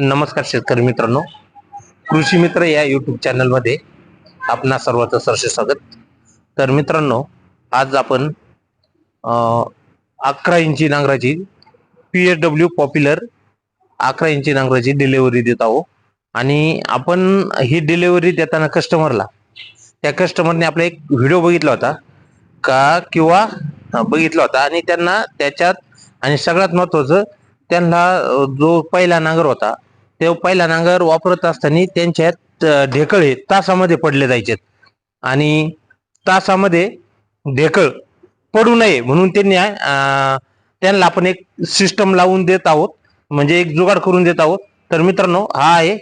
नमस्कार शेतकरी मित्रांनो. कृषी मित्र या युट्यूब चॅनलमध्ये आपणा सर्वांचं सरसे स्वागत. तर मित्रांनो आज आपण अकरा इंची नांगराची पी एच डब्ल्यू पॉप्युलर अकरा इंची नांगराची डिलेवरी देत आहोत. आणि आपण ही डिलेवरी देताना कस्टमरला त्या कस्टमरने आपला एक व्हिडिओ बघितला होता. का किंवा बघितला होता. आणि त्यांना त्याच्यात आणि सगळ्यात महत्वाचं त्यांना जो पहिला नांगर होता ते पहिला नांगर वापरत असताना त्यांच्यात ढेकळ ढेकळे तासामध्ये पडले जायचे आणि तासामध्ये ढेकळ पडू नये म्हणून त्यांनी त्यांना आपण एक सिस्टम लावून देत आहोत. म्हणजे एक जुगाड करून देत आहोत. तर मित्रांनो हा आहे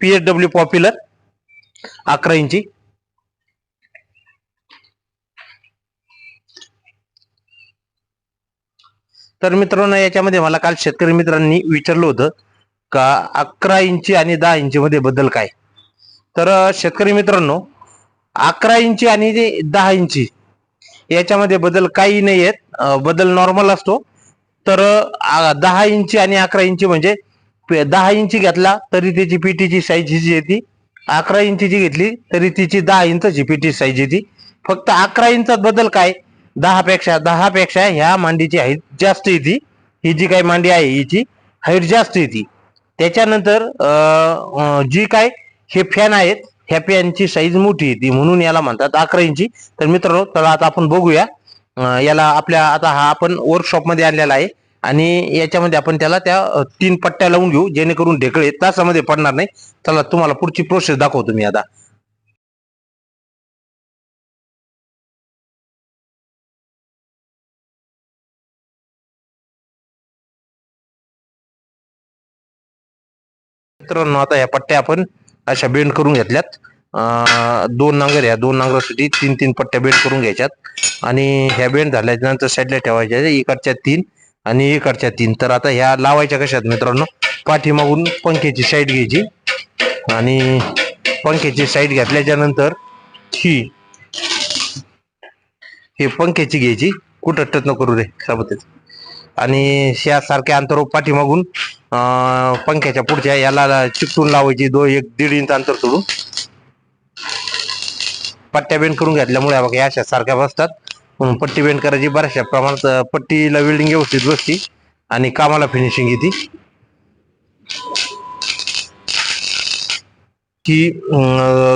पी एच डब्ल्यू पॉप्युलर अकरा इंची. तर मित्रांनो याच्यामध्ये मला काल शेतकरी मित्रांनी विचारलं होतं का अकरा इंची आणि दहा इंची मध्ये बदल काय? तर शेतकरी मित्रांनो अकरा इंची आणि दहा इंची याच्यामध्ये बदल काही नाही आहेत. बदल नॉर्मल असतो. तर दहा इंची आणि अकरा इंची म्हणजे पे- दहा इंची घेतला तरी त्याची पीटीची साईज जी येते. अकरा इंचीची घेतली तरी तिची दहा इंचची पीटी साईज येते. फक्त अकरा इंचात बदल काय? दहापेक्षा दहापेक्षा ह्या मांडीची हाईट जास्त येते. ही जी काही मांडी आहे हिची हाईट जास्त येते. त्याच्यानंतर जी काय हे फॅन आहेत ह्या फॅनची साईज मोठी येते म्हणून याला म्हणतात अकरा इंची तर मित्रांनो तर आता आपण बघूया. याला आपल्या आता हा आपण वर्कशॉपमध्ये आणलेला आहे. आणि याच्यामध्ये आपण त्याला त्या तीन पट्ट्या लावून घेऊ जेणेकरून ढेकळे तासामध्ये पडणार नाही. चला तुम्हाला पुढची प्रोसेस दाखवतो मी आता. मित्रांनो आता या पट्ट्या आपण अशा बेंड करून घेतल्यात. दोन नांगर या दोन नांगरासाठी तीन तीन पट्ट्या बेंड करून घ्यायच्यात. आणि ह्या बेंड झाल्याच्यानंतर साईडला ठेवायच्या इकडच्या तीन आणि इकडच्या तीन. तर आता ह्या लावायच्या कशात मित्रांनो? पाठीमागून पंख्याची साईड घ्यायची. आणि पंख्याची साईड घेतल्याच्या नंतर ही हे पंख्याची घ्यायची. कुठं टच न करू रे? खराब आणि ह्या सारख्या अंतर पाठीमागून पंख्याच्या पुढच्या याला चिकटून लावायची दो एक दीड इंच अंतर सोडून पट्ट्या बेंड करून घेतल्यामुळे बघा या अशा सारख्या बसतात. म्हणून पट्टी बेंड करायची बऱ्याचशा प्रमाणात पट्टीला वेल्डिंग व्यवस्थित बसती आणि कामाला फिनिशिंग येते. ही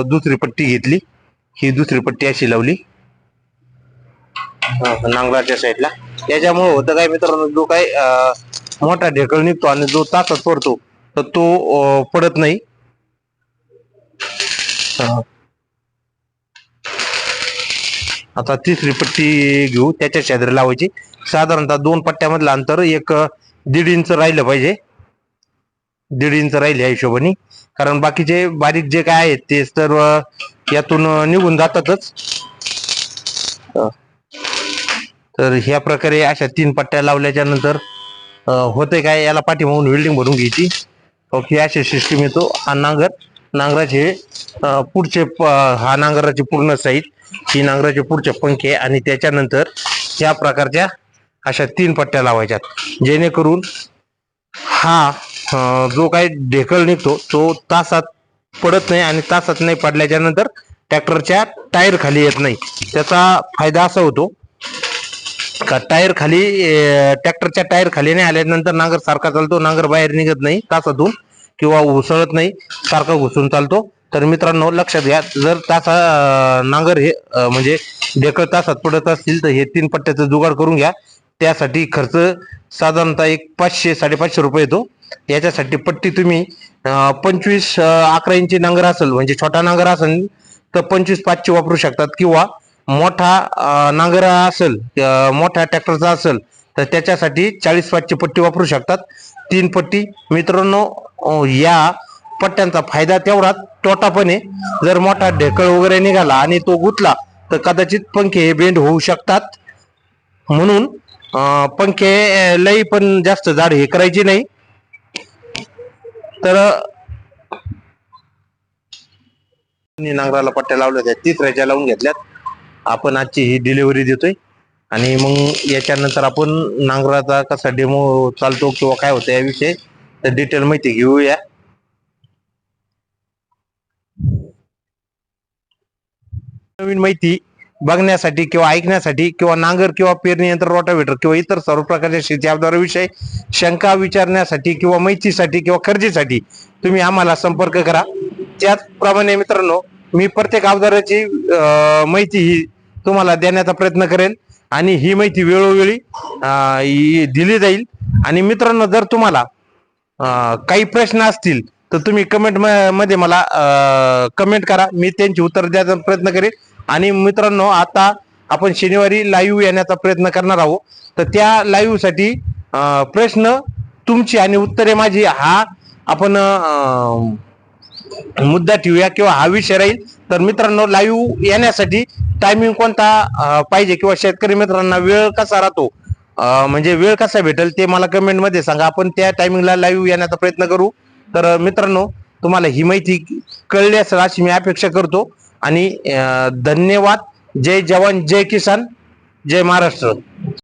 दुसरी पट्टी घेतली. ही दुसरी पट्टी अशी लावली. नांगराच्या साईडला त्याच्यामुळे होतं काय मित्रांनो जो काय मोठा ढेकळ निघतो आणि जो ताकद पडतो तर तो पडत नाही. आता तिसरी पट्टी घेऊ त्याच्या शेजारी लावायची. साधारणतः दोन पट्ट्यामधलं अंतर एक दीड इंच राहिलं पाहिजे. दीड इंच राहील या हिशोबाने. कारण बाकीचे बारीक जे काय आहेत ते सर्व यातून निघून जातातच. तर ह्या प्रकारे अशा तीन पट्ट्या लावल्याच्या नंतर होते काय याला पाठीमागून वेल्डिंग भरून घ्यायची. ओके अशी सिस्टीम येतो. हा नांगर नांगराचे पुढचे हा नांगराची पूर्ण साईज ही नांगराचे पुढचे पंखे आणि त्याच्यानंतर ह्या प्रकारच्या अशा तीन पट्ट्या लावायच्यात. जेणेकरून हा जो काही ढेकळ निघतो तो तासात पडत नाही आणि तासात नाही पडल्याच्या नंतर ट्रॅक्टरच्या टायर खाली येत नाही. त्याचा फायदा असा होतो टायर खाली ट्रॅक्टरच्या टायर खाली नाही आल्यानंतर नांगर सारखा चालतो नांगर बाहेर निघत नाही. तासातून किंवा उसळत नाही सारखा घुसून चालतो. तर मित्रांनो लक्षात घ्या जर तासा नांगर हे म्हणजे ढेकळ तासात पडत असतील तर हे तीन पट्ट्याचं जुगाड करून घ्या. त्यासाठी खर्च साधारणतः एक पाचशे साडेपाचशे रुपये येतो. याच्यासाठी पट्टी तुम्ही पंचवीस अकरा इंची नांगर असेल म्हणजे छोटा नांगर असेल तर पंचवीस पाचशे वापरू शकतात. किंवा मोठा नांगरा असेल मोठ्या ट्रॅक्टरचा असेल तर त्याच्यासाठी चाळीस पाचची पट्टी वापरू शकतात. तीन पट्टी मित्रांनो या पट्ट्यांचा फायदा तेवढाच तोटा पण आहे जर मोठा ढेकळ वगैरे निघाला आणि तो गुतला तर कदाचित पंखे हे बेंड होऊ शकतात. म्हणून पंखे लई पण जास्त जाड हे करायची नाही. तर नांगराला पट्ट्या लावल्या होत्या तिसऱ्याच्या लावून घेतल्यात. आपण आजची ही डिलिव्हरी देतोय. आणि मग याच्यानंतर आपण नांगराचा कसा डेमो चालतो किंवा काय होतं याविषयी तर डिटेल माहिती घेऊया. नवीन माहिती बघण्यासाठी किंवा ऐकण्यासाठी किंवा नांगर किंवा पेरणी यंत्र रोटावेटर किंवा इतर सर्व प्रकारच्या शेती अवजाराविषयी शंका विचारण्यासाठी किंवा माहितीसाठी किंवा खरेदीसाठी तुम्ही आम्हाला संपर्क करा. त्याचप्रमाणे मित्रांनो मी प्रत्येक अवजाराची माहिती ही तुम्हाला देण्याचा प्रयत्न करेल आणि ही माहिती वेळोवेळी दिली जाईल. आणि मित्रांनो जर तुम्हाला काही प्रश्न असतील तर तुम्ही कमेंटमध्ये मला कमेंट करा. मी त्यांची उत्तर द्यायचा प्रयत्न करेन. आणि मित्रांनो आता आपण शनिवारी लाईव्ह येण्याचा प्रयत्न करणार आहोत. तर त्या लाईव्हसाठी प्रश्न तुमची आणि उत्तरे माझी. हा आपण मुद्दा ठेवूया किंवा हा विषय राहील. तर मित्रांनो लाईव्ह येण्यासाठी टायमिंग कोणता पाहिजे किंवा शेतकरी मित्रांना वेळ कसा राहतो? म्हणजे वेळ कसा भेटेल ते मला कमेंटमध्ये सांगा. आपण त्या टायमिंगला लाईव्ह येण्याचा प्रयत्न करू. तर मित्रांनो तुम्हाला ही माहिती कळली असेल अशी मी अपेक्षा करतो. आणि धन्यवाद. जय जवान जय किसान जय महाराष्ट्र.